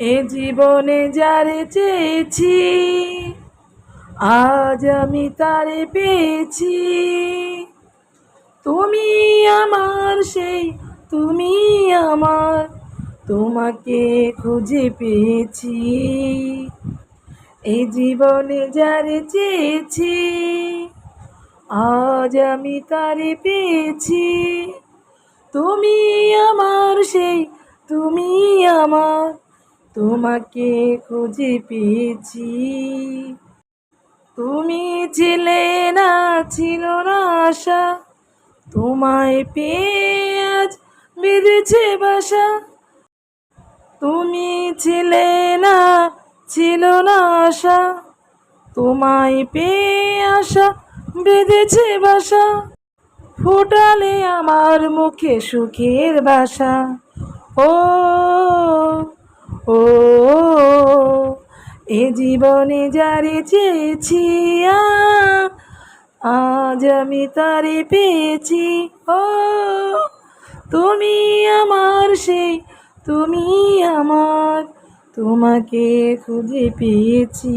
এ জীবনে যারে চেয়েছি, আজ আমি তারে পেয়েছি। তুমি আমার সেই, তুমি আমার, তোমাকে খুঁজে পেয়েছি। এই জীবনে যারে চেয়েছি, আজ আমি তারে পেয়েছি। তুমি আমার সেই, তুমি আমার তোমাকে খুঁজে পেয়েছি। তুমি ছিলে না, ছিল না আশা। তোমায় পেয়ে আজ বেঁধেছে বাসা। তুমি ছিলে না, ছিল না আশা। তোমায় পেয়ে আশা বেঁধেছে বাসা। ফোটালে আমার মুখে সুখের বাসা। ও ও, এ জীবনে যারে চেয়েছি আজ আমি তারে পেয়েছি। ও, তুমি আমার সেই, তুমি আমার, তোমাকে খুঁজে পেয়েছি।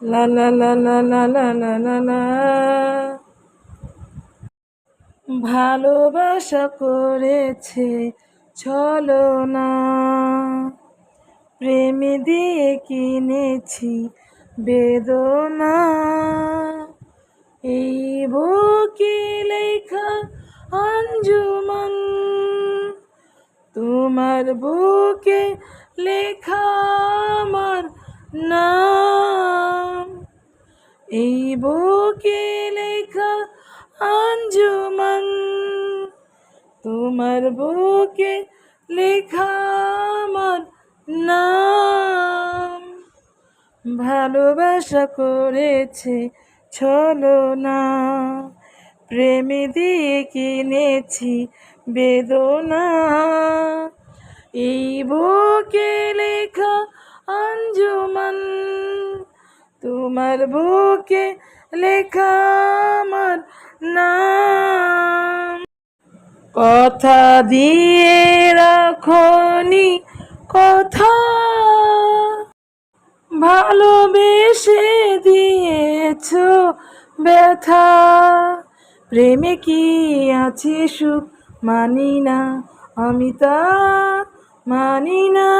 লা লা লা লা লা লা লা লা লা ভালোবাসা করেছে ছলো না। প্রেম দিয়ে কিনেছি বেদনা। এই বুকে লেখা আঞ্জুমান, তোমার বুকে লেখা আমার নাম। এই বুকে লেখা আঞ্জুমান, তোমার বুকে লেখা নাম। ভালোবাসা করেছে ছলো না। প্রেমে দিয়ে কিনেছি বেদনা। এই বুকে তোমার বুকে লেখা আমার নাম। কথা দিয়ে রাখনি কথা। ভালোবেসে দিয়েছ ব্যথা। প্রেমে কি আছে সুখ মানি না, আমি তা মানি না।